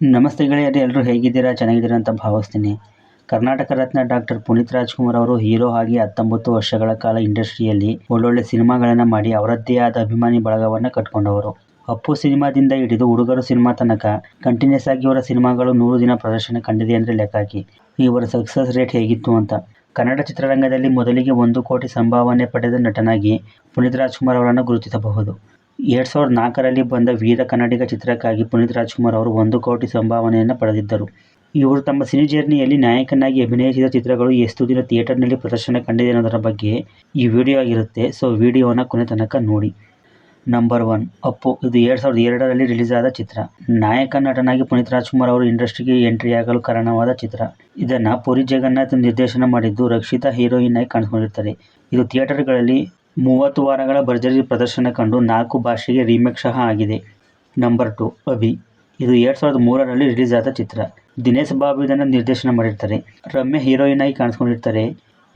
ನಮಸ್ತೆ ಗೆಳೆಯರೆ ಎಲ್ಲರೂ ಹೇಗಿದ್ದೀರಾ? ಚೆನ್ನಾಗಿದ್ದೀರಾ ಅಂತ ಭಾವಿಸ್ತೀನಿ. ಕರ್ನಾಟಕ ರತ್ನ ಡಾಕ್ಟರ್ ಪುನೀತ್ ರಾಜ್ಕುಮಾರ್ ಅವರು ಹೀರೋ ಆಗಿ ಹತ್ತೊಂಬತ್ತು ವರ್ಷಗಳ ಕಾಲ ಇಂಡಸ್ಟ್ರಿಯಲ್ಲಿ ಒಳ್ಳೊಳ್ಳೆ ಸಿನಿಮಾಗಳನ್ನು ಮಾಡಿ ಅವರದ್ದೇ ಆದ ಅಭಿಮಾನಿ ಬಳಗವನ್ನು ಕಟ್ಕೊಂಡವರು. ಅಪ್ಪು ಸಿನಿಮಾದಿಂದ ಹಿಡಿದು ಹುಡುಗರು ಸಿನಿಮಾ ತನಕ ಕಂಟಿನ್ಯೂಸ್ ಆಗಿ ಇವರ ಸಿನಿಮಾಗಳು ನೂರು ದಿನ ಪ್ರದರ್ಶನ ಕಂಡಿದೆ ಅಂದರೆ ಲೆಕ್ಕ ಹಾಕಿ ಇವರ ಸಕ್ಸಸ್ ರೇಟ್ ಹೇಗಿತ್ತು ಅಂತ. ಕನ್ನಡ ಚಿತ್ರರಂಗದಲ್ಲಿ ಮೊದಲಿಗೆ ಒಂದು ಕೋಟಿ ಸಂಭಾವನೆ ಪಡೆದ ನಟನಾಗಿ ಪುನೀತ್ ರಾಜ್ಕುಮಾರ್ ಅವರನ್ನು ಗುರುತಿಸಬಹುದು. ಎರಡು ಸಾವಿರದ ನಾಲ್ಕರಲ್ಲಿ ಬಂದ ವೀರ ಕನ್ನಡಿಗ ಚಿತ್ರಕ್ಕಾಗಿ ಪುನೀತ್ ರಾಜ್ಕುಮಾರ್ ಅವರು ಒಂದು ಕೋಟಿ ಸಂಭಾವನೆಯನ್ನು ಪಡೆದಿದ್ದರು. ಇವರು ತಮ್ಮ ಸಿನಿ ಜರ್ನಿಯಲ್ಲಿ ನಾಯಕನಾಗಿ ಅಭಿನಯಿಸಿದ ಚಿತ್ರಗಳು ಎಷ್ಟು ದಿನ ಥಿಯೇಟರ್ನಲ್ಲಿ ಪ್ರದರ್ಶನ ಕಂಡಿದೆ ಅನ್ನೋದರ ಬಗ್ಗೆ ಈ ವಿಡಿಯೋ ಆಗಿರುತ್ತೆ. ಸೊ, ವಿಡಿಯೋನ ಕೊನೆ ತನಕ ನೋಡಿ. Number one, Appu. ಇದು ಎರಡು ಸಾವಿರದ ಎರಡರಲ್ಲಿ ರಿಲೀಸ್ ಆದ ಚಿತ್ರ. ನಾಯಕ ನಟನಾಗಿ ಪುನೀತ್ ರಾಜ್ಕುಮಾರ್ ಅವರು ಇಂಡಸ್ಟ್ರಿಗೆ ಎಂಟ್ರಿ ಆಗಲು ಕಾರಣವಾದ ಚಿತ್ರ. ಇದನ್ನು ಪುರಿ ಜಗನ್ನಾಥ್ ನಿರ್ದೇಶನ ಮಾಡಿದ್ದು ರಕ್ಷಿತಾ ಹೀರೋಯಿನ್ ಆಗಿ ಕಾಣಿಸ್ಕೊಂಡಿರ್ತಾರೆ. ಇದು ಥಿಯೇಟರ್ಗಳಲ್ಲಿ ಮೂವತ್ತು ವಾರಗಳ ಭರ್ಜರಿ ಪ್ರದರ್ಶನ ಕಂಡು ನಾಲ್ಕು ಭಾಷೆಗೆ ರೀಮೇಕ್ ಸಹ ಆಗಿದೆ. Number two Abhi. ಇದು ಎರಡು ಸಾವಿರದ ಮೂರರಲ್ಲಿ ರಿಲೀಸ್ ಆದ ಚಿತ್ರ. ದಿನೇಶ್ ಬಾಬು ಇದನ್ನು ನಿರ್ದೇಶನ ಮಾಡಿರ್ತಾರೆ. ರಮ್ಯ ಹೀರೋಯಿನ್ ಆಗಿ ಕಾಣಿಸ್ಕೊಂಡಿರ್ತಾರೆ.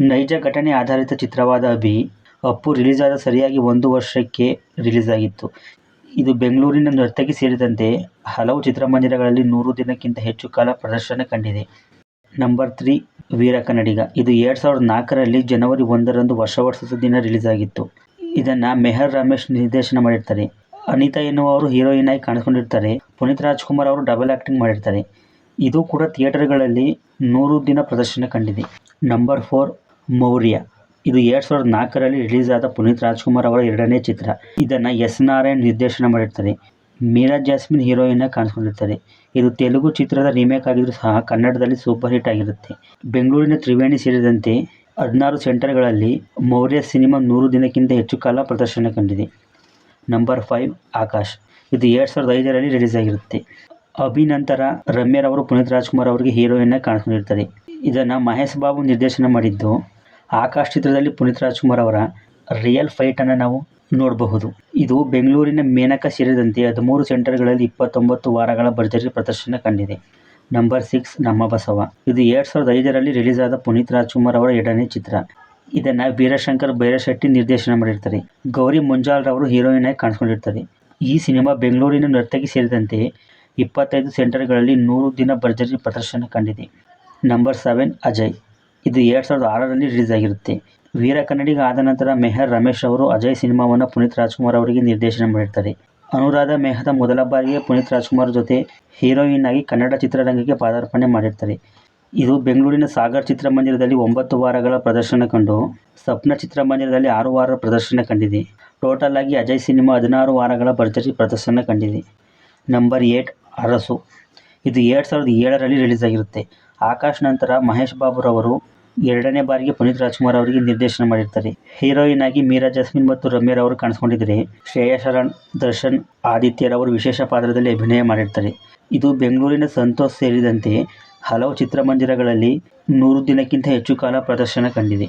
ನೈಜ ಘಟನೆ ಆಧಾರಿತ ಚಿತ್ರವಾದ ಅಭಿ, ಅಪ್ಪು ರಿಲೀಸ್ ಆದ ಸರಿಯಾಗಿ ಒಂದು ವರ್ಷಕ್ಕೆ ರಿಲೀಸ್ ಆಗಿತ್ತು. ಇದು ಬೆಂಗಳೂರಿನ ನರ್ತಕಿ ಸೇರಿದಂತೆ ಹಲವು ಚಿತ್ರಮಂದಿರಗಳಲ್ಲಿ ನೂರು ದಿನಕ್ಕಿಂತ ಹೆಚ್ಚು ಕಾಲ ಪ್ರದರ್ಶನ ಕಂಡಿದೆ. Number three, Veera Kannadiga. ಇದು ಎರಡು ಸಾವಿರದ ನಾಲ್ಕರಲ್ಲಿ ಜನವರಿ ಒಂದರಂದು ವರ್ಷ ವರ್ಷದ ದಿನ ರಿಲೀಸ್ ಆಗಿತ್ತು ಇದನ್ನು ಮೆಹರ್ ರಮೇಶ್ ನಿರ್ದೇಶನ ಮಾಡಿರ್ತಾರೆ. ಅನಿತಾ ಎನ್ನುವರು ಹೀರೋಯಿನ್ ಆಗಿ ಕಾಣಿಸ್ಕೊಂಡಿರ್ತಾರೆ. ಪುನೀತ್ ರಾಜ್ಕುಮಾರ್ ಅವರು ಡಬಲ್ ಆ್ಯಕ್ಟಿಂಗ್ ಮಾಡಿರ್ತಾರೆ. ಇದು ಕೂಡ ಥಿಯೇಟರ್ಗಳಲ್ಲಿ ನೂರು ದಿನ ಪ್ರದರ್ಶನ ಕಂಡಿದೆ. Number four, Maurya. ಇದು ಎರಡು ಸಾವಿರದ ನಾಲ್ಕರಲ್ಲಿ ರಿಲೀಸ್ ಆದ ಪುನೀತ್ ರಾಜ್ಕುಮಾರ್ ಅವರ ಎರಡನೇ ಚಿತ್ರ. ಇದನ್ನು ಎಸ್ ನಾರಾಯಣ್ ನಿರ್ದೇಶನ ಮಾಡಿರ್ತಾರೆ. ಮೀರಾ ಜಾಸ್ಮಿನ್ ಹೀರೋಯಿನ್ ಆಗಿ ಕಾಣಿಸ್ಕೊಂಡಿರ್ತಾರೆ. ಇದು ತೆಲುಗು ಚಿತ್ರದ ರೀಮೇಕ್ ಆಗಿದ್ರು ಸಹ ಕನ್ನಡದಲ್ಲಿ ಸೂಪರ್ ಹಿಟ್ ಆಗಿರುತ್ತೆ. ಬೆಂಗಳೂರಿನ ತ್ರಿವೇಣಿ ಸೇರಿದಂತೆ ಹದಿನಾರು ಸೆಂಟರ್ಗಳಲ್ಲಿ ಮೌರ್ಯ ಸಿನಿಮಾ ನೂರು ದಿನಕ್ಕಿಂತ ಹೆಚ್ಚು ಕಾಲ ಪ್ರದರ್ಶನ ಕಂಡಿದೆ. Number five Akash. ಇದು ಎರಡು ಸಾವಿರದ ಐದರಲ್ಲಿ ರಿಲೀಸ್ ಆಗಿರುತ್ತೆ. ಅಭಿ ನಂತರ ರಮ್ಯರವರು ಪುನೀತ್ ರಾಜ್ಕುಮಾರ್ ಅವರಿಗೆ ಹೀರೋಯಿನ್ ಆಗಿ ಕಾಣಿಸ್ಕೊಂಡಿರ್ತಾರೆ ಇದನ್ನು ಮಹೇಶ್ ಬಾಬು ನಿರ್ದೇಶನ ಮಾಡಿದ್ದು ಆಕಾಶ್ ಚಿತ್ರದಲ್ಲಿ ಪುನೀತ್ ರಾಜ್ಕುಮಾರ್ ಅವರ ರಿಯಲ್ ಫೈಟನ್ನು ನಾವು ನೋಡಬಹುದು. ಇದು ಬೆಂಗಳೂರಿನ ಮೇನಕ ಸೇರಿದಂತೆ ಹದಿಮೂರು ಸೆಂಟರ್ಗಳಲ್ಲಿ ಇಪ್ಪತ್ತೊಂಬತ್ತು ವಾರಗಳ ಭರ್ಜರಿ ಪ್ರದರ್ಶನ ಕಂಡಿದೆ. ನಂಬರ್ ಸಿಕ್ಸ್ ನಮ್ಮ ಬಸವ. ಇದು ಎರಡು ಸಾವಿರದ ಐದರಲ್ಲಿ ರಿಲೀಸ್ ಆದ ಪುನೀತ್ ರಾಜ್ಕುಮಾರ್ ಅವರ ಎರಡನೇ ಚಿತ್ರ. ಇದನ್ನು ವೀರಶಂಕರ್ ಬೈರಶೆಟ್ಟಿ ನಿರ್ದೇಶನ ಮಾಡಿರ್ತಾರೆ. ಗೌರಿ ಮುಂಜಾಲ್ರವರು ಹೀರೋಯಿನ್ ಆಗಿ ಕಾಣಿಸ್ಕೊಂಡಿರ್ತಾರೆ ಈ ಸಿನಿಮಾ ಬೆಂಗಳೂರಿನ ನರ್ತಕಿ ಸೇರಿದಂತೆ ಇಪ್ಪತ್ತೈದು ಸೆಂಟರ್ಗಳಲ್ಲಿ ನೂರು ದಿನ ಭರ್ಜರಿ ಪ್ರದರ್ಶನ ಕಂಡಿದೆ. Number seven Ajay. ಇದು ಎರಡು ಸಾವಿರದ ಆರರಲ್ಲಿ ರಿಲೀಸ್ ಆಗಿರುತ್ತೆ. ವೀರ ಕನ್ನಡಿಗ ಆದ ನಂತರ ಮೆಹರ್ ರಮೇಶ್ ಅವರು ಅಜಯ್ ಸಿನಿಮಾವನ್ನು ಪುನೀತ್ ರಾಜ್ಕುಮಾರ್ ಅವರಿಗೆ ನಿರ್ದೇಶನ ಮಾಡಿರ್ತಾರೆ. ಅನುರಾಧ ಮೆಹ್ತಾ ಮೊದಲ ಬಾರಿಗೆ ಪುನೀತ್ ರಾಜ್ಕುಮಾರ್ ಜೊತೆ ಹೀರೋಯಿನ್ ಆಗಿ ಕನ್ನಡ ಚಿತ್ರರಂಗಕ್ಕೆ ಪಾದಾರ್ಪಣೆ ಮಾಡಿರ್ತಾರೆ. ಇದು ಬೆಂಗಳೂರಿನ ಸಾಗರ್ ಚಿತ್ರಮಂದಿರದಲ್ಲಿ ಒಂಬತ್ತು ವಾರಗಳ ಪ್ರದರ್ಶನ ಕಂಡು ಸಪ್ನ ಚಿತ್ರಮಂದಿರದಲ್ಲಿ ಆರು ವಾರ ಪ್ರದರ್ಶನ ಕಂಡಿದೆ. ಟೋಟಲ್ ಆಗಿ ಅಜಯ್ ಸಿನಿಮಾ ಹದಿನಾರು ವಾರಗಳ ಭರ್ಜರಿ ಪ್ರದರ್ಶನ ಕಂಡಿದೆ. Number eight Arasu. ಇದು ಎರಡು ಸಾವಿರದ ಏಳರಲ್ಲಿ ರಿಲೀಸ್ ಆಗಿರುತ್ತೆ. ಆಕಾಶ್ ನಂತರ ಮಹೇಶ್ ಬಾಬುರವರು ಎರಡನೇ ಬಾರಿಗೆ ಪುನೀತ್ ರಾಜ್ಕುಮಾರ್ ಅವರಿಗೆ ನಿರ್ದೇಶನ ಮಾಡಿರ್ತಾರೆ. ಹೀರೋಯಿನ್ ಆಗಿ ಮೀರಾ ಜಾಸ್ಮಿನ್ ಮತ್ತು ರಮ್ಯರವರು ಕಾಣಿಸ್ಕೊಂಡಿದ್ದರೆ. ಶ್ರೇಯಾ ಶರಣ್, ದರ್ಶನ್ ಆದಿತ್ಯರವರು ವಿಶೇಷ ಪಾತ್ರದಲ್ಲಿ ಅಭಿನಯ ಮಾಡಿರ್ತಾರೆ. ಇದು ಬೆಂಗಳೂರಿನ ಸಂತೋಷ್ ಸೇರಿದಂತೆ ಹಲವು ಚಿತ್ರಮಂದಿರಗಳಲ್ಲಿ ನೂರು ದಿನಕ್ಕಿಂತ ಹೆಚ್ಚು ಕಾಲ ಪ್ರದರ್ಶನ ಕಂಡಿದೆ.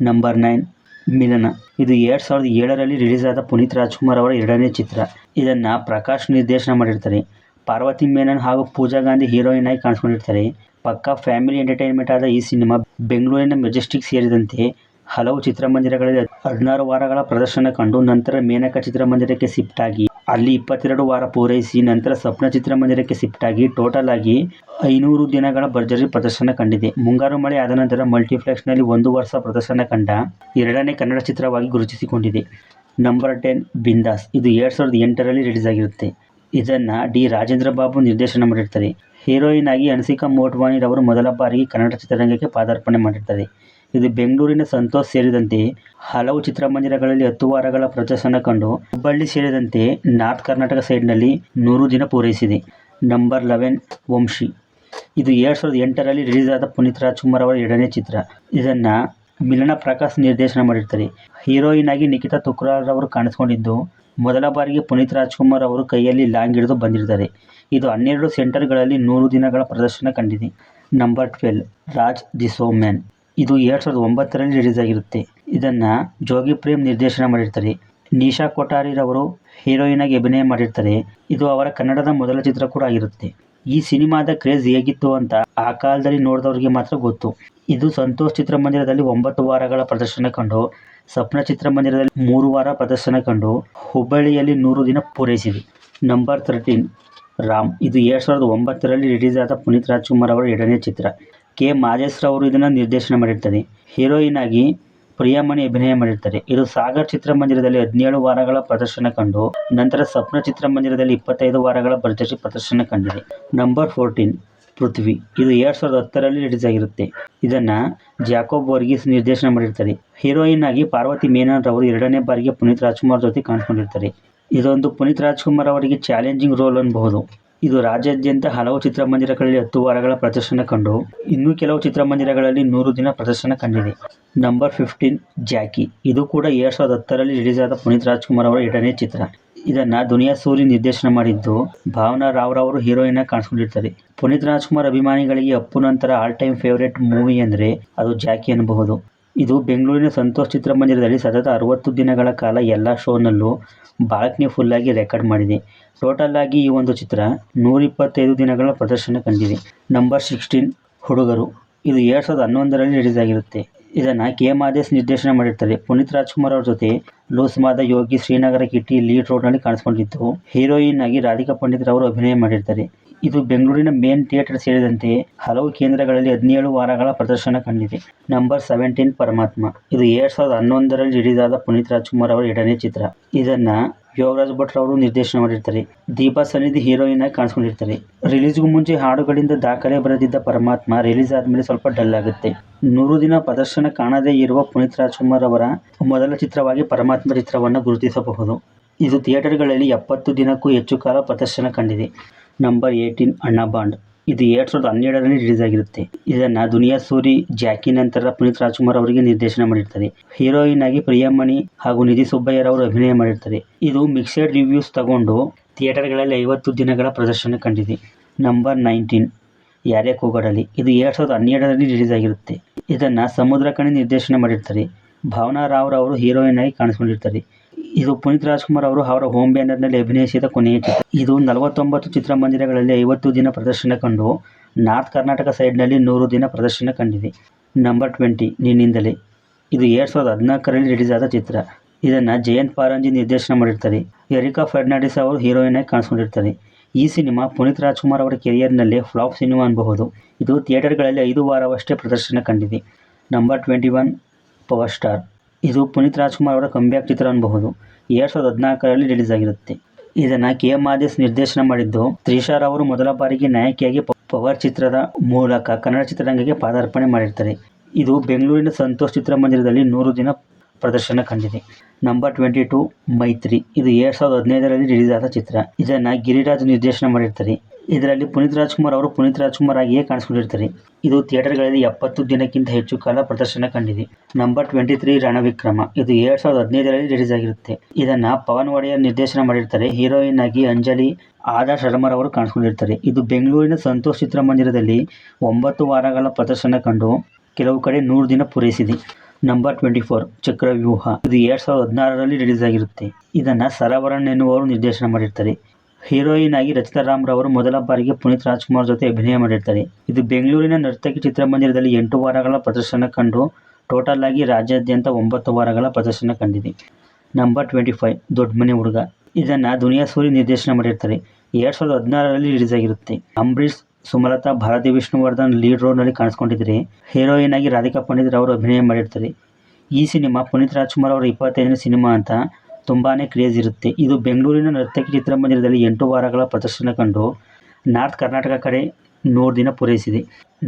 ನಂಬರ್ ನೈನ್ ಮಿಲನ. ಇದು ಎರಡು ಸಾವಿರದ ಏಳರಲ್ಲಿ ರಿಲೀಸ್ ಆದ ಪುನೀತ್ ರಾಜ್ಕುಮಾರ್ ಅವರ ಎರಡನೇ ಚಿತ್ರ. ಇದನ್ನು ಪ್ರಕಾಶ್ ನಿರ್ದೇಶನ ಮಾಡಿರ್ತಾರೆ. ಪಾರ್ವತಿ ಮೇನನ್ ಹಾಗೂ ಪೂಜಾ ಗಾಂಧಿ ಹೀರೋಯಿನ್ ಆಗಿ ಕಾಣಿಸ್ಕೊಂಡಿರ್ತಾರೆ. ಪಕ್ಕಾ ಫ್ಯಾಮಿಲಿ ಎಂಟರ್ಟೈನ್ಮೆಂಟ್ ಆದ ಈ ಸಿನಿಮಾ ಬೆಂಗಳೂರಿನ ಮೆಜೆಸ್ಟಿಕ್ ಸೇರಿದಂತೆ ಹಲವು ಚಿತ್ರಮಂದಿರಗಳಲ್ಲಿ ಹದಿನಾರು ವಾರಗಳ ಪ್ರದರ್ಶನ ಕಂಡು ನಂತರ ಮೇನಕ ಚಿತ್ರಮಂದಿರಕ್ಕೆ ಶಿಫ್ಟ್ ಆಗಿ ಅಲ್ಲಿ ಇಪ್ಪತ್ತೆರಡು ವಾರ ಪೂರೈಸಿ ನಂತರ ಸ್ವಪ್ನ ಚಿತ್ರಮಂದಿರಕ್ಕೆ ಶಿಫ್ಟ್ ಆಗಿ ಟೋಟಲ್ ಆಗಿ ಐನೂರು ದಿನಗಳ ಭರ್ಜರಿ ಪ್ರದರ್ಶನ ಕಂಡಿದೆ. ಮುಂಗಾರು ಮಳೆ ಆದ ನಂತರ ಮಲ್ಟಿಪ್ಲೆಕ್ಸ್ನಲ್ಲಿ ಒಂದು ವರ್ಷ ಪ್ರದರ್ಶನ ಕಂಡ ಎರಡನೇ ಕನ್ನಡ ಚಿತ್ರವಾಗಿ ಗುರುತಿಸಿಕೊಂಡಿದೆ. Number ten Bindaas. ಇದು ಎರಡು ಸಾವಿರದ ಎಂಟರಲ್ಲಿ ರಿಲೀಸ್ ಆಗಿರುತ್ತೆ. ಇದನ್ನು ಡಿ ರಾಜೇಂದ್ರ ಬಾಬು ನಿರ್ದೇಶನ ಮಾಡಿರ್ತಾರೆ. ಹೀರೋಯಿನ್ ಆಗಿ ಅನ್ಸಿಕಾ ಮೋಟ್ವಾನಿರವರು ಮೊದಲ ಬಾರಿಗೆ ಕನ್ನಡ ಚಿತ್ರರಂಗಕ್ಕೆ ಪಾದಾರ್ಪಣೆ ಮಾಡಿರ್ತಾರೆ ಇದು ಬೆಂಗಳೂರಿನ ಸಂತೋಷ್ ಸೇರಿದಂತೆ ಹಲವು ಚಿತ್ರಮಂದಿರಗಳಲ್ಲಿ ಹತ್ತು ವಾರಗಳ ಪ್ರದರ್ಶನ ಕಂಡು ಹುಬ್ಬಳ್ಳಿ ಸೇರಿದಂತೆ ನಾರ್ತ್ ಕರ್ನಾಟಕ ಸೈಡ್ನಲ್ಲಿ ನೂರು ದಿನ ಪೂರೈಸಿದೆ. Number eleven, Vamshi. ಇದು ಎರಡು ಸಾವಿರದ ಎಂಟರಲ್ಲಿ ರಿಲೀಸ್ ಆದ ಪುನೀತ್ ರಾಜ್ಕುಮಾರ್ ಅವರ ಎರಡನೇ ಚಿತ್ರ. ಇದನ್ನು ಮಿಲನ ಪ್ರಕಾಶ್ ನಿರ್ದೇಶನ ಮಾಡಿರ್ತಾರೆ. ಹೀರೋಯಿನ್ ಆಗಿ ನಿಖಿತಾ ತುಕ್ರಾರ್ ಅವರು ಕಾಣಿಸ್ಕೊಂಡಿದ್ದು ಮೊದಲ ಬಾರಿಗೆ ಪುನೀತ್ ರಾಜ್ಕುಮಾರ್ ಅವರು ಕೈಯಲ್ಲಿ ಲಾಂಗ್ ಹಿಡಿದು ಬಂದಿರ್ತಾರೆ ಇದು ಹನ್ನೆರಡು ಸೆಂಟರ್ಗಳಲ್ಲಿ ನೂರು ದಿನಗಳ ಪ್ರದರ್ಶನ ಕಂಡಿದೆ. Number twelve, Raj the showman ಇದು ಎರಡು ಸಾವಿರದ ಒಂಬತ್ತರಲ್ಲಿ ರಿಲೀಸ್ ಆಗಿರುತ್ತೆ. ಇದನ್ನು ಜೋಗಿ ಪ್ರೇಮ್ ನಿರ್ದೇಶನ ಮಾಡಿರ್ತಾರೆ. ನಿಶಾ ಕೊಠಾರಿರವರು ಹೀರೋಯಿನ್ ಆಗಿ ಅಭಿನಯ ಮಾಡಿರ್ತಾರೆ. ಇದು ಅವರ ಕನ್ನಡದ ಮೊದಲ ಚಿತ್ರ ಕೂಡ ಆಗಿರುತ್ತೆ. ಈ ಸಿನಿಮಾದ ಕ್ರೇಜ್ ಹೇಗಿತ್ತು ಅಂತ ಆ ಕಾಲದಲ್ಲಿ ನೋಡಿದವರಿಗೆ ಮಾತ್ರ ಗೊತ್ತು. ಇದು ಸಂತೋಷ್ ಚಿತ್ರಮಂದಿರದಲ್ಲಿ ಒಂಬತ್ತು ವಾರಗಳ ಪ್ರದರ್ಶನ ಕಂಡು ಸಪ್ನ ಚಿತ್ರಮಂದಿರದಲ್ಲಿ ಮೂರು ವಾರ ಪ್ರದರ್ಶನ ಕಂಡು, ಹುಬ್ಬಳ್ಳಿಯಲ್ಲಿ ನೂರು ದಿನ ಪೂರೈಸಿದೆ. Number thirteen Ram. ಇದು ಎರಡು ಸಾವಿರದ ಒಂಬತ್ತರಲ್ಲಿ ರಿಲೀಸ್ ಆದ ಪುನೀತ್ ರಾಜ್ಕುಮಾರ್ ಅವರ ಎರಡನೇ ಚಿತ್ರ. ಕೆ. ಮಾದೇಶ್ರವರು ಇದನ್ನು ನಿರ್ದೇಶನ ಮಾಡಿರ್ತಾರೆ. ಹೀರೋಯಿನ್ ಆಗಿ ಪ್ರಿಯಾಮಣಿ ಅಭಿನಯ ಮಾಡಿರ್ತಾರೆ. ಇದು ಸಾಗರ್ ಚಿತ್ರಮಂದಿರದಲ್ಲಿ ಹದಿನೇಳು ವಾರಗಳ ಪ್ರದರ್ಶನ ಕಂಡು, ನಂತರ ಸಪ್ನ ಚಿತ್ರಮಂದಿರದಲ್ಲಿ ಇಪ್ಪತ್ತೈದು ವಾರಗಳ ಪ್ರದರ್ಶನ ಪ್ರದರ್ಶನ ಕಂಡಿದೆ. Number fourteen Prithvi. ಇದು ಎರಡು ಸಾವಿರದ ಹತ್ತರಲ್ಲಿ ರಿಲೀಸ್ ಆಗಿರುತ್ತೆ. ಇದನ್ನು ಜಾಕೋಬ್ ವರ್ಗೀಸ್ ನಿರ್ದೇಶನ ಮಾಡಿರ್ತಾರೆ. ಹೀರೋಯಿನ್ ಆಗಿ ಪಾರ್ವತಿ ಮೇನನ್ ರವರು ಎರಡನೇ ಬಾರಿಗೆ ಪುನೀತ್ ರಾಜ್ಕುಮಾರ್ ಜೊತೆ ಕಾಣಿಸ್ಕೊಂಡಿರ್ತಾರೆ. ಇದೊಂದು ಪುನೀತ್ ರಾಜ್ಕುಮಾರ್ ಅವರಿಗೆ ಚಾಲೆಂಜಿಂಗ್ ರೋಲ್ ಅನ್ಬಹುದು. ಇದು ರಾಜ್ಯಾದ್ಯಂತ ಹಲವು ಚಿತ್ರಮಂದಿರಗಳಲ್ಲಿ ಹತ್ತು ವಾರಗಳ ಪ್ರದರ್ಶನ ಕಂಡು, ಇನ್ನೂ ಕೆಲವು ಚಿತ್ರಮಂದಿರಗಳಲ್ಲಿ ನೂರು ದಿನ ಪ್ರದರ್ಶನ ಕಂಡಿದೆ. ನಂಬರ್ ಫಿಫ್ಟೀನ್ ಜಾಕಿ ಇದು ಕೂಡ ಎರಡು ಸಾವಿರದ ಹತ್ತರಲ್ಲಿ ರಿಲೀಸ್ ಆದ ಪುನೀತ್ ರಾಜ್ಕುಮಾರ್ ಅವರ ಎರಡನೇ ಚಿತ್ರ. ಇದನ್ನ ದುನಿಯಾ ಸೂರಿ ನಿರ್ದೇಶನ ಮಾಡಿದ್ದು ಭಾವನಾ ರಾವ್ ರವರು ಹೀರೋಯಿನ್ ಆಗಿ ಕಾಣಿಸ್ಕೊಂಡಿರ್ತಾರೆ. ಪುನೀತ್ ರಾಜ್ಕುಮಾರ್ ಅಭಿಮಾನಿಗಳಿಗೆ ಅಪ್ಪು ನಂತರ ಆಲ್ ಟೈಮ್ ಫೇವರೇಟ್ ಮೂವಿ ಅಂದರೆ ಅದು ಜಾಕಿ ಅನ್ನಬಹುದು ಇದು ಬೆಂಗಳೂರಿನ ಸಂತೋಷ್ ಚಿತ್ರಮಂದಿರದಲ್ಲಿ ಸತತ ಅರವತ್ತು ದಿನಗಳ ಕಾಲ ಎಲ್ಲ ಶೋನಲ್ಲೂ ಫುಲ್ ಆಗಿ ರೆಕಾರ್ಡ್ ಮಾಡಿದೆ. ಟೋಟಲ್ ಆಗಿ ಈ ಒಂದು ಚಿತ್ರ ನೂರಿಪ್ಪತ್ತೈದು ದಿನಗಳ ಪ್ರದರ್ಶನ ಕಂಡಿದೆ. ನಂಬರ್ ಸಿಕ್ಸ್ಟೀನ್ ಹುಡುಗರು. ಇದು ಎರಡು ಸಾವಿರದ ಹನ್ನೊಂದರಲ್ಲಿ ರಿಲೀಸ್ ಆಗಿರುತ್ತೆ. ಇದನ್ನು ಕೆ ಮಾದೇಶ್ ನಿರ್ದೇಶನ ಮಾಡಿರ್ತಾರೆ ಪುನೀತ್ ರಾಜ್ಕುಮಾರ್ ಅವ್ರ ಜೊತೆ ಲೂಸ್ಮಾದ ಯೋಗಿ ಶ್ರೀನಗರ ಕಿಟ್ಟಿ ಲೀಡ್ ರೋಡ್ನಲ್ಲಿ ಕಾಣಿಸ್ಕೊಂಡಿದ್ದು ಹೀರೋಯಿನ್ ಆಗಿ ರಾಧಿಕಾ ಪಂಡಿತ್ ರವರು ಅಭಿನಯ ಮಾಡಿರ್ತಾರೆ. ಇದು ಬೆಂಗಳೂರಿನ ಮೇನ್ ಥಿಯೇಟರ್ ಸೇರಿದಂತೆ ಹಲವು ಕೇಂದ್ರಗಳಲ್ಲಿ ಹದಿನೇಳು ವಾರಗಳ ಪ್ರದರ್ಶನ ಕಂಡಿದೆ. ನಂಬರ್ ಸೆವೆಂಟೀನ್ ಪರಮಾತ್ಮ. ಇದು ಎರಡು ಸಾವಿರದ ಹನ್ನೊಂದರಲ್ಲಿ ಆದ ಪುನೀತ್ ರಾಜ್ಕುಮಾರ್ ಅವರ ಎರಡನೇ ಚಿತ್ರ. ಇದನ್ನ ಯೋಗರಾಜ್ ಭಟ್ ಅವರು ನಿರ್ದೇಶನ ಮಾಡಿರ್ತಾರೆ. ದೀಪಾ ಸನ್ನಿಧಿ ಹೀರೋಯಿನ್ ಆಗಿ ಕಾಣಿಸ್ಕೊಂಡಿರ್ತಾರೆ. ರಿಲೀಸ್ಗೂ ಮುಂಚೆ ಹಾಡುಗಳಿಂದ ದಾಖಲೆ ಬರೆದಿದ್ದ ಪರಮಾತ್ಮ ರಿಲೀಸ್ ಆದಮೇಲೆ ಸ್ವಲ್ಪ ಡಲ್ ಆಗುತ್ತೆ. ನೂರು ದಿನ ಪ್ರದರ್ಶನ ಕಾಣದೇ ಇರುವ ಪುನೀತ್ ರಾಜ್ಕುಮಾರ್ ಅವರ ಮೊದಲ ಚಿತ್ರವಾಗಿ ಪರಮಾತ್ಮ ಚಿತ್ರವನ್ನು ಗುರುತಿಸಬಹುದು. ಇದು ಥಿಯೇಟರ್ಗಳಲ್ಲಿ ಎಪ್ಪತ್ತು ದಿನಕ್ಕೂ ಹೆಚ್ಚು ಕಾಲ ಪ್ರದರ್ಶನ ಕಂಡಿದೆ. Number eighteen Anna Bond. ಇದು ಎರಡು ಸಾವಿರದ ಹನ್ನೆರಡರಲ್ಲಿ ರಿಲೀಸ್ ಆಗಿರುತ್ತೆ. ಇದನ್ನು ದುನಿಯಾ ಸೂರಿ, ಜಾಕಿ ನಂತರ ಪುನೀತ್ ರಾಜ್ಕುಮಾರ್ ಅವರಿಗೆ ನಿರ್ದೇಶನ ಮಾಡಿರ್ತಾರೆ ಹೀರೋಯಿನ್ ಆಗಿ ಪ್ರಿಯಮಣಿ ಹಾಗೂ ನಿಧಿ ಸುಬ್ಬಯ್ಯರವರು ಅಭಿನಯ ಮಾಡಿರ್ತಾರೆ ಇದು ಮಿಕ್ಸೆಡ್ ರಿವ್ಯೂಸ್ ತಗೊಂಡು ಥಿಯೇಟರ್ಗಳಲ್ಲಿ ಐವತ್ತು ದಿನಗಳ ಪ್ರದರ್ಶನ ಕಂಡಿದೆ. ನಂಬರ್ ನೈನ್ಟೀನ್ ಯಾರೇ ಕೂಗಡಲಿ. ಇದು ಎರಡು ಸಾವಿರದ ಹನ್ನೆರಡರಲ್ಲಿ ರಿಲೀಸ್ ಆಗಿರುತ್ತೆ. ಇದನ್ನು ಸಮುದ್ರಕಣಿ ನಿರ್ದೇಶನ ಮಾಡಿರ್ತಾರೆ ಭಾವನಾ ರಾವ್ ರವರು ಹೀರೋಯಿನ್ ಆಗಿ ಕಾಣಿಸ್ಕೊಂಡಿರ್ತಾರೆ ಇದು ಪುನೀತ್ ರಾಜ್ಕುಮಾರ್ ಅವರು ಅವರ ಹೋಮ್ ಬ್ಯಾನರ್ನಲ್ಲಿ ಅಭಿನಯಿಸಿದ ಕೊನೆಯ ಚಿತ್ರ. ಇದು ನಲವತ್ತೊಂಬತ್ತು ಚಿತ್ರಮಂದಿರಗಳಲ್ಲಿ ಐವತ್ತು ದಿನ ಪ್ರದರ್ಶನ ಕಂಡು ನಾರ್ತ್ ಕರ್ನಾಟಕ ಸೈಡ್ನಲ್ಲಿ ನೂರು ದಿನ ಪ್ರದರ್ಶನ ಕಂಡಿದೆ. ನಂಬರ್ ಟ್ವೆಂಟಿ ನಿನ್ನಿಂದಲೇ. ಇದು ಎರಡು ಸಾವಿರದ ಹದಿನಾಲ್ಕರಲ್ಲಿ ರಿಲೀಸ್ ಆದ ಚಿತ್ರ. ಇದನ್ನು ಜಯಂತ್ ಪಾರಂಜಿ ನಿರ್ದೇಶನ ಮಾಡಿರ್ತಾರೆ. ಎರಿಕಾ ಫರ್ನಾಂಡಿಸ್ ಅವರು ಹೀರೋಯಿನ್ ಆಗಿ ಕಾಣಿಸ್ಕೊಂಡಿರ್ತಾರೆ. ಈ ಸಿನಿಮಾ ಪುನೀತ್ ರಾಜ್ಕುಮಾರ್ ಅವರ ಕೆರಿಯರ್ನಲ್ಲಿ ಫ್ಲಾಪ್ ಸಿನಿಮಾ ಅನ್ಬಹುದು. ಇದು ಥಿಯೇಟರ್ಗಳಲ್ಲಿ ಐದು ವಾರವಷ್ಟೇ ಪ್ರದರ್ಶನ ಕಂಡಿದೆ. Number twenty one power star ಇದು ಪುನೀತ್ ರಾಜ್ಕುಮಾರ್ ಅವರ ಕಂಬ್ಯಾಕ್ ಚಿತ್ರ ಅನ್ಬಹುದು. ಎರಡು ಸಾವಿರದ ಹದಿನಾಲ್ಕರಲ್ಲಿ ರಿಲೀಸ್ ಆಗಿರುತ್ತೆ. ಇದನ್ನು ಕೆ ಎಂ ಆದೇಶ್ ನಿರ್ದೇಶನ ಮಾಡಿದ್ದು ತ್ರಿಷಾರ್ ಅವರು ಮೊದಲ ಬಾರಿಗೆ ನಾಯಕಿಯಾಗಿ ಪವರ್ ಚಿತ್ರದ ಮೂಲಕ ಕನ್ನಡ ಚಿತ್ರರಂಗಕ್ಕೆ ಪಾದಾರ್ಪಣೆ ಮಾಡಿರ್ತಾರೆ. ಇದು ಬೆಂಗಳೂರಿನ ಸಂತೋಷ್ ಚಿತ್ರಮಂದಿರದಲ್ಲಿ ನೂರು ದಿನ ಪ್ರದರ್ಶನ ಕಂಡಿದೆ. ನಂಬರ್ ಟ್ವೆಂಟಿ ಟು ಮೈತ್ರಿ. ಇದು ಎರಡು ಸಾವಿರದ ಹದಿನೈದರಲ್ಲಿ ರಿಲೀಸ್ ಆದ ಚಿತ್ರ. ಇದನ್ನು ಗಿರಿರಾಜ್ ನಿರ್ದೇಶನ ಮಾಡಿರ್ತಾರೆ. ಇದರಲ್ಲಿ ಪುನೀತ್ ರಾಜ್ಕುಮಾರ್ ಅವರು ಪುನೀತ್ ರಾಜ್ಕುಮಾರ್ ಆಗಿಯೇ ಕಾಣಿಸ್ಕೊಂಡಿರ್ತಾರೆ? ಇದು ಥಿಯೇಟರ್ಗಳಲ್ಲಿ ಎಪ್ಪತ್ತು ದಿನಕ್ಕಿಂತ ಹೆಚ್ಚು ಕಾಲ ಪ್ರದರ್ಶನ ಕಂಡಿದೆ. Number twenty three Ranavikrama. ಇದು ಎರಡ್ ಸಾವಿರದ ಹದಿನೈದರಲ್ಲಿ ರಿಲೀಸ್ ಆಗಿರುತ್ತೆ. ಇದನ್ನ ಪವನ್ ಒಡೆಯರ್ ನಿರ್ದೇಶನ ಮಾಡಿರ್ತಾರೆ. ಹೀರೋಯಿನ್ ಆಗಿ ಅಂಜಲಿ ಆದಾ ಶರ್ಮರ್ ಅವರು ಕಾಣಿಸ್ಕೊಂಡಿರ್ತಾರೆ. ಇದು ಬೆಂಗಳೂರಿನ ಸಂತೋಷ್ ಚಿತ್ರಮಂದಿರದಲ್ಲಿ ಒಂಬತ್ತು ವಾರಗಳ ಪ್ರದರ್ಶನ ಕಂಡು ಕೆಲವು ಕಡೆ ನೂರು ದಿನ ಪೂರೈಸಿದೆ. ನಂಬರ್ ಟ್ವೆಂಟಿ ಫೋರ್ ಚಕ್ರವ್ಯೂಹ. ಇದು ಎರಡ್ ಸಾವಿರದ ಹದಿನಾರರಲ್ಲಿ ರಿಲೀಸ್ ಆಗಿರುತ್ತೆ. ಇದನ್ನ ಸರವರನ್ ಎನ್ನುವರು ನಿರ್ದೇಶನ ಮಾಡಿರ್ತಾರೆ. ಹೀರೋಯಿನ್ ಆಗಿ ರಚಿತಾ ರಾಮ್ ರವರು ಮೊದಲ ಬಾರಿಗೆ ಪುನೀತ್ ರಾಜ್ಕುಮಾರ್ ಜೊತೆ ಅಭಿನಯ ಮಾಡಿರ್ತಾರೆ. ಇದು ಬೆಂಗಳೂರಿನ ನರ್ತಕಿ ಚಿತ್ರಮಂದಿರದಲ್ಲಿ ಎಂಟು ವಾರಗಳ ಪ್ರದರ್ಶನ ಕಂಡು ಟೋಟಲ್ ಆಗಿ ರಾಜ್ಯಾದ್ಯಂತ ಒಂಬತ್ತು ವಾರಗಳ ಪ್ರದರ್ಶನ ಕಂಡಿದೆ. ನಂಬರ್ ಟ್ವೆಂಟಿ ಫೈವ್ ದೊಡ್ಡ ಮನೆ ಹುಡುಗ. ಇದನ್ನು ದುನಿಯಾ ಸೂರಿ ನಿರ್ದೇಶನ ಮಾಡಿರ್ತಾರೆ. ಎರಡು ಸಾವಿರದ ಹದಿನಾರರಲ್ಲಿ ರಿಲೀಸ್ ಆಗಿರುತ್ತೆ. ಅಂಬರೀಷ್, ಸುಮಲತಾ, ಭಾರತಿ, ವಿಷ್ಣುವರ್ಧನ್ ಲೀಡ್ ರೋಲ್ನಲ್ಲಿ ಕಾಣಿಸ್ಕೊಂಡಿದ್ರೆ ಹೀರೋಯಿನ್ ಆಗಿ ರಾಧಿಕಾ ಪಂಡಿತ್ ಅವರು ಅಭಿನಯ ಮಾಡಿರ್ತಾರೆ. ಈ ಸಿನಿಮಾ ಪುನೀತ್ ರಾಜ್ಕುಮಾರ್ ಅವರ ಇಪ್ಪತ್ತೈದನೇ ಸಿನಿಮಾ ಅಂತ ತುಂಬಾ ಕ್ರೇಜ್ ಇರುತ್ತೆ. ಇದು ಬೆಂಗಳೂರಿನ ನರ್ತಕಿ ಚಿತ್ರಮಂದಿರದಲ್ಲಿ ಎಂಟು ವಾರಗಳ ಪ್ರದರ್ಶನ ಕಂಡು ನಾರ್ತ್ ಕರ್ನಾಟಕ ಕಡೆ ನೂರು ದಿನ ಪೂರೈಸಿದೆ.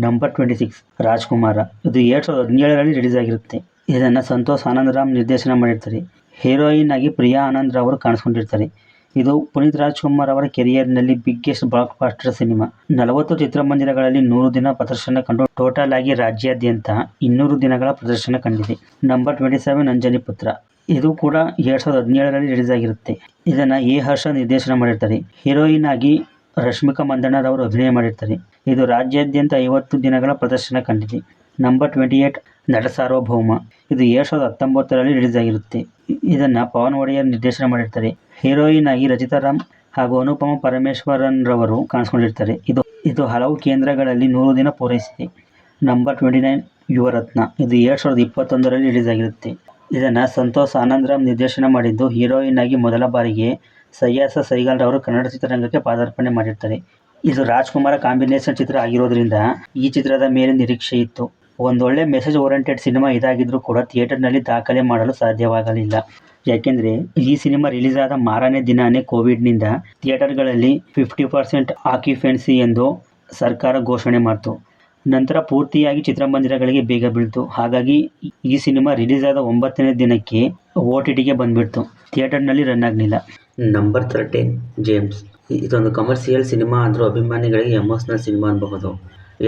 Number twenty six Rajakumara. ಇದು ಎರಡು ಸಾವಿರದ ಹದಿನೇಳರಲ್ಲಿ ರಿಲೀಸ್ ಆಗಿರುತ್ತೆ. ಇದನ್ನು ಸಂತೋಷ್ ಆನಂದರಾಮ್ ನಿರ್ದೇಶನ ಮಾಡಿರ್ತಾರೆ. ಹೀರೋಯಿನ್ ಆಗಿ ಪ್ರಿಯಾ ಆನಂದ್ ಅವರು ಕಾಣಿಸ್ಕೊಂಡಿರ್ತಾರೆ. ಇದು ಪುನೀತ್ ರಾಜ್ಕುಮಾರ್ ಅವರ ಕೆರಿಯರ್ನಲ್ಲಿ ಬಿಗ್ಗೆಸ್ಟ್ ಬ್ಲಾಕ್ ಬಾಸ್ಟರ್ ಸಿನಿಮಾ ನಲವತ್ತು ಚಿತ್ರಮಂದಿರಗಳಲ್ಲಿ ನೂರು ದಿನ ಪ್ರದರ್ಶನ ಕಂಡು ಟೋಟಲ್ ಆಗಿ ರಾಜ್ಯಾದ್ಯಂತ ಇನ್ನೂರು ದಿನಗಳ ಪ್ರದರ್ಶನ ಕಂಡಿದೆ. ನಂಬರ್ ಟ್ವೆಂಟಿ ಸೆವೆನ್ ಅಂಜನಿ ಪುತ್ರ. ಇದು ಕೂಡ ಎರಡು ಸಾವಿರದ ಹದಿನೇಳರಲ್ಲಿ ರಿಲೀಸ್ ಆಗಿರುತ್ತೆ. ಇದನ್ನು ಎ ಹರ್ಷ ನಿರ್ದೇಶನ ಮಾಡಿರ್ತಾರೆ. ಹೀರೋಯಿನ್ ಆಗಿ ರಶ್ಮಿಕಾ ಮಂದಣ್ಣರವರು ಅಭಿನಯ ಮಾಡಿರ್ತಾರೆ. ಇದು ರಾಜ್ಯಾದ್ಯಂತ ಐವತ್ತು ದಿನಗಳ ಪ್ರದರ್ಶನ ಕಂಡಿದೆ. ನಂಬರ್ ಟ್ವೆಂಟಿ ಏಟ್ ನಟ ಸಾರ್ವಭೌಮ. ಇದು ಎರಡು ಸಾವಿರದ ಹತ್ತೊಂಬತ್ತರಲ್ಲಿ ರಿಲೀಸ್ ಆಗಿರುತ್ತೆ. ಇದನ್ನು ಪವನ್ ಒಡೆಯರ್ ನಿರ್ದೇಶನ ಮಾಡಿರ್ತಾರೆ. ಹೀರೋಯಿನ್ ಆಗಿ ರಚಿತಾ ರಾಮ್ ಹಾಗೂ ಅನುಪಮ ಪರಮೇಶ್ವರನ್ ರವರು ಕಾಣಿಸ್ಕೊಂಡಿರ್ತಾರೆ. ಇದು ಇದು ಹಲವು ಕೇಂದ್ರಗಳಲ್ಲಿ ನೂರು ದಿನ ಪೂರೈಸಿದೆ. Number twenty nine Yuvarathna. ಇದು ಎರಡು ಸಾವಿರದ ಇಪ್ಪತ್ತೊಂದರಲ್ಲಿ ರಿಲೀಸ್ ಆಗಿರುತ್ತೆ. ಇದನ್ನು ಸಂತೋಷ್ ಆನಂದರಾಮ್ ನಿರ್ದೇಶನ ಮಾಡಿದ್ದು. ಹೀರೋಯಿನ್ ಆಗಿ ಮೊದಲ ಬಾರಿಗೆ ಸಯ್ಯಾಸ ಸೈಗಲ್ ಅವರು ಕನ್ನಡ ಚಿತ್ರರಂಗಕ್ಕೆ ಪಾದಾರ್ಪಣೆ ಮಾಡಿರ್ತಾರೆ. ಇದು ರಾಜ್ಕುಮಾರ ಕಾಂಬಿನೇಷನ್ ಚಿತ್ರ ಆಗಿರೋದ್ರಿಂದ ಈ ಚಿತ್ರದ ಮೇಲೆ ನಿರೀಕ್ಷೆ ಇತ್ತು. ಒಂದೊಳ್ಳೆ ಮೆಸೇಜ್ ಓರಿಯೆಂಟೆಡ್ ಸಿನಿಮಾ ಇದಾಗಿದ್ರೂ ಕೂಡ ಥಿಯೇಟರ್ನಲ್ಲಿ ದಾಖಲೆ ಮಾಡಲು ಸಾಧ್ಯವಾಗಲಿಲ್ಲ. ಯಾಕೆಂದರೆ ಈ ಸಿನಿಮಾ ರಿಲೀಸ್ ಆದ ಮಾರನೇ ದಿನಾನೇ ಕೋವಿಡ್ನಿಂದ ಥಿಯೇಟರ್ಗಳಲ್ಲಿ ಫಿಫ್ಟಿ ಪರ್ಸೆಂಟ್ ಆಕ್ಯುಪೆನ್ಸಿ ಎಂದು ಸರ್ಕಾರ ಘೋಷಣೆ ಮಾಡಿತು. ನಂತರ ಪೂರ್ತಿಯಾಗಿ ಚಿತ್ರಮಂದಿರಗಳಿಗೆ ಬೇಗ ಬೀಳ್ತು. ಹಾಗಾಗಿ ಈ ಸಿನಿಮಾ ರಿಲೀಸ್ ಆದ ಒಂಬತ್ತನೇ ದಿನಕ್ಕೆ ಓ ಟಿ ಟಿಗೆ ಬಂದ್ಬಿಡ್ತು. ಥಿಯೇಟರ್ನಲ್ಲಿ ರನ್ ಆಗಲಿಲ್ಲ. Number thirteen James. ಇದೊಂದು ಕಮರ್ಷಿಯಲ್ ಸಿನಿಮಾ ಅಂದರೂ ಅಭಿಮಾನಿಗಳಿಗೆ ಎಮೋಷನಲ್ ಸಿನಿಮಾ ಅನ್ಬಹುದು.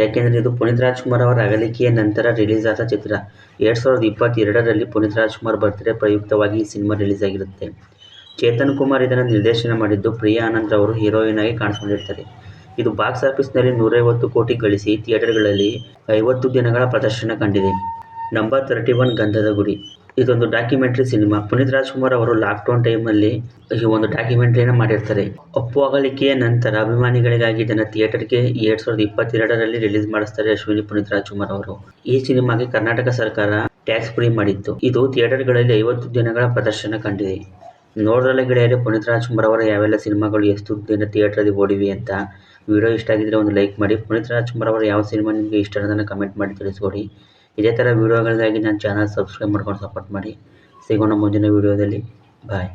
ಯಾಕೆಂದರೆ ಇದು ಪುನೀತ್ ರಾಜ್ಕುಮಾರ್ ಅವರ ಅಗಲಿಕೆಯ ನಂತರ ರಿಲೀಸ್ ಆದ ಚಿತ್ರ. ಎರಡು ಸಾವಿರದ ಇಪ್ಪತ್ತೆರಡರಲ್ಲಿ ಪುನೀತ್ ರಾಜ್ಕುಮಾರ್ ಬರ್ತ್ಡೇ ಪ್ರಯುಕ್ತವಾಗಿ ಈ ಸಿನಿಮಾ ರಿಲೀಸ್ ಆಗಿರುತ್ತೆ. ಚೇತನ್ ಕುಮಾರ್ ಇದನ್ನು ನಿರ್ದೇಶನ ಮಾಡಿದ್ದು ಪ್ರಿಯಾ ಆನಂದ್ ಅವರು ಹೀರೋಯಿನ್ ಆಗಿ ಕಾಣಿಸ್ಕೊಂಡಿರ್ತಾರೆ. ಇದು ಬಾಕ್ಸ್ ಆಫೀಸ್ನಲ್ಲಿ ನೂರೈವತ್ತು ಕೋಟಿ ಗಳಿಸಿ ಥಿಯೇಟರ್ಗಳಲ್ಲಿ ಐವತ್ತು ದಿನಗಳ ಪ್ರದರ್ಶನ ಕಂಡಿದೆ. ನಂಬರ್ ತರ್ಟಿ ಒನ್ ಗಂಧದ ಗುಡಿ. ಇದೊಂದು ಡಾಕ್ಯುಮೆಂಟ್ರಿ ಸಿನಿಮಾ. ಪುನೀತ್ ರಾಜ್ಕುಮಾರ್ ಅವರು ಲಾಕ್ಡೌನ್ ಟೈಮಲ್ಲಿ ಈ ಒಂದು ಡಾಕ್ಯುಮೆಂಟ್ರಿಯನ್ನು ಮಾಡಿರ್ತಾರೆ. ಅಪ್ಪು ಅಗಲಿಕೆಯ ನಂತರ ಅಭಿಮಾನಿಗಳಿಗಾಗಿ ಇದನ್ನು ಥಿಯೇಟರ್ಗೆ ಎರಡ್ ಸಾವಿರದ ಇಪ್ಪತ್ತೆರಡರಲ್ಲಿ ರಿಲೀಸ್ ಮಾಡಿಸ್ತಾರೆ ಅಶ್ವಿನಿ ಪುನೀತ್ ರಾಜ್ಕುಮಾರ್ ಅವರು. ಈ ಸಿನಿಮಾಗೆ ಕರ್ನಾಟಕ ಸರ್ಕಾರ ಟ್ಯಾಕ್ಸ್ ಫ್ರೀ ಮಾಡಿತ್ತು. ಇದು ಥಿಯೇಟರ್ಗಳಲ್ಲಿ ಐವತ್ತು ದಿನಗಳ ಪ್ರದರ್ಶನ ಕಂಡಿದೆ. ನೋಡ್ರಲ್ಲ ಗೆಳೆಯರೆ, ಪುನೀತ್ ರಾಜ್ಕುಮಾರ್ ಅವರ ಯಾವೆಲ್ಲ ಸಿನಿಮಾಗಳು ಎಷ್ಟು ದಿನ ಥಿಯೇಟ್ರಲ್ಲಿ ಓಡಿವೆ ಅಂತ ವಿಡಿಯೋ ಇಷ್ಟ ಆಗಿದ್ರೆ ಒಂದು ಲೈಕ್ ಮಾಡಿ. ಪುನೀತ್ ರಾಜ್ಕುಮಾರ್ ಅವರ ಯಾವ ಸಿನಿಮಾ ನಿಮಗೆ ಇಷ್ಟ ಅನ್ನೋದನ್ನು ಕಮೆಂಟ್ ಮಾಡಿ ತಿಳಿಸ್ಕೊಡಿ. ಇದೇ ಥರ ವಿಡಿಯೋಗಳಿಗಾಗಿ ನನ್ನ ಚಾನಲ್ ಸಬ್ಸ್ಕ್ರೈಬ್ ಮಾಡ್ಕೊಂಡು ಸಪೋರ್ಟ್ ಮಾಡಿ. ಸಿಗೋಣ ಮುಂದಿನ ವಿಡಿಯೋದಲ್ಲಿ. ಬಾಯ್